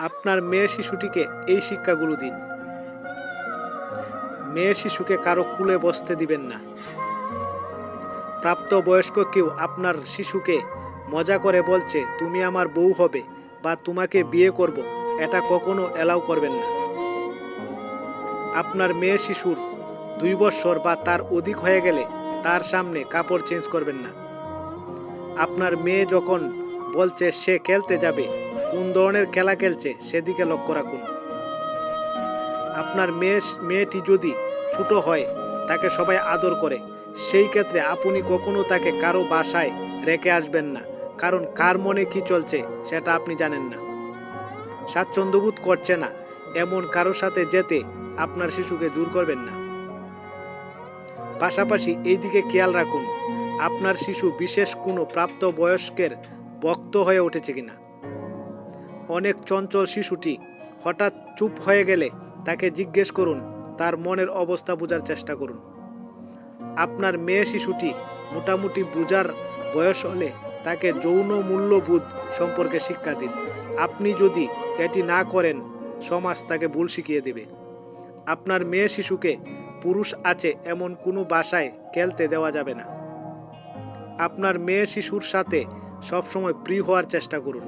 আপনার মেয়ে শিশুটিকে এই শিক্ষাগুলো দিন। মেয়ে শিশুকে কারও কুলে বসতে দিবেন না। প্রাপ্ত বয়স্ক কেউ আপনার শিশুকে মজা করে বলছে, তুমি আমার বউ হবে বা তোমাকে বিয়ে করব। এটা কখনো এলাও করবেন না। আপনার মেয়ে শিশুর দুই বছর বা তার অধিক হয়ে গেলে তার সামনে কাপড় চেঞ্জ করবেন না। আপনার মেয়ে যখন বলছে, সে খেলতে যাবে কোন ধরনের খেলা খেলছে সেদিকে লক্ষ্য রাখুন। আপনার মেয়ে, মেয়েটি যদি ছোট হয়, তাকে সবাই আদর করে। সেই ক্ষেত্রে আপনি কখনো তাকে কারও বাসায় রেখে আসবেন না, কারণ কার মনে কি চলছে সেটা আপনি জানেন না। স্বাচ্ছন্দ্যবোধ করছে না, এমন কারও সাথে যেতে আপনার শিশুকে জোর করবেন না। পাশাপাশি এই দিকে খেয়াল রাখুন, আপনার শিশু বিশেষ কোনো প্রাপ্ত বয়স্কের বক্ত হয়ে উঠেছে কিনা। অনেক চঞ্চল শিশুটি হঠাৎ চুপ হয়ে গেলে তাকে জিজ্ঞেস করুন, তার মনের অবস্থা বোঝার চেষ্টা করুন। আপনার মেয়ে শিশুটি মোটামুটি বোঝার বয়স হলে তাকে যৌন মূল্যবোধ সম্পর্কে শিক্ষা দিন। আপনি যদি এটি না করেন, সমাজ তাকে ভুল শিখিয়ে দেবে। আপনার মেয়ে শিশুকে পুরুষ আছে এমন কোনো বাসায় খেলতে দেওয়া যাবে না। আপনার মেয়ে শিশুর সাথে সবসময় প্রিয় হওয়ার চেষ্টা করুন।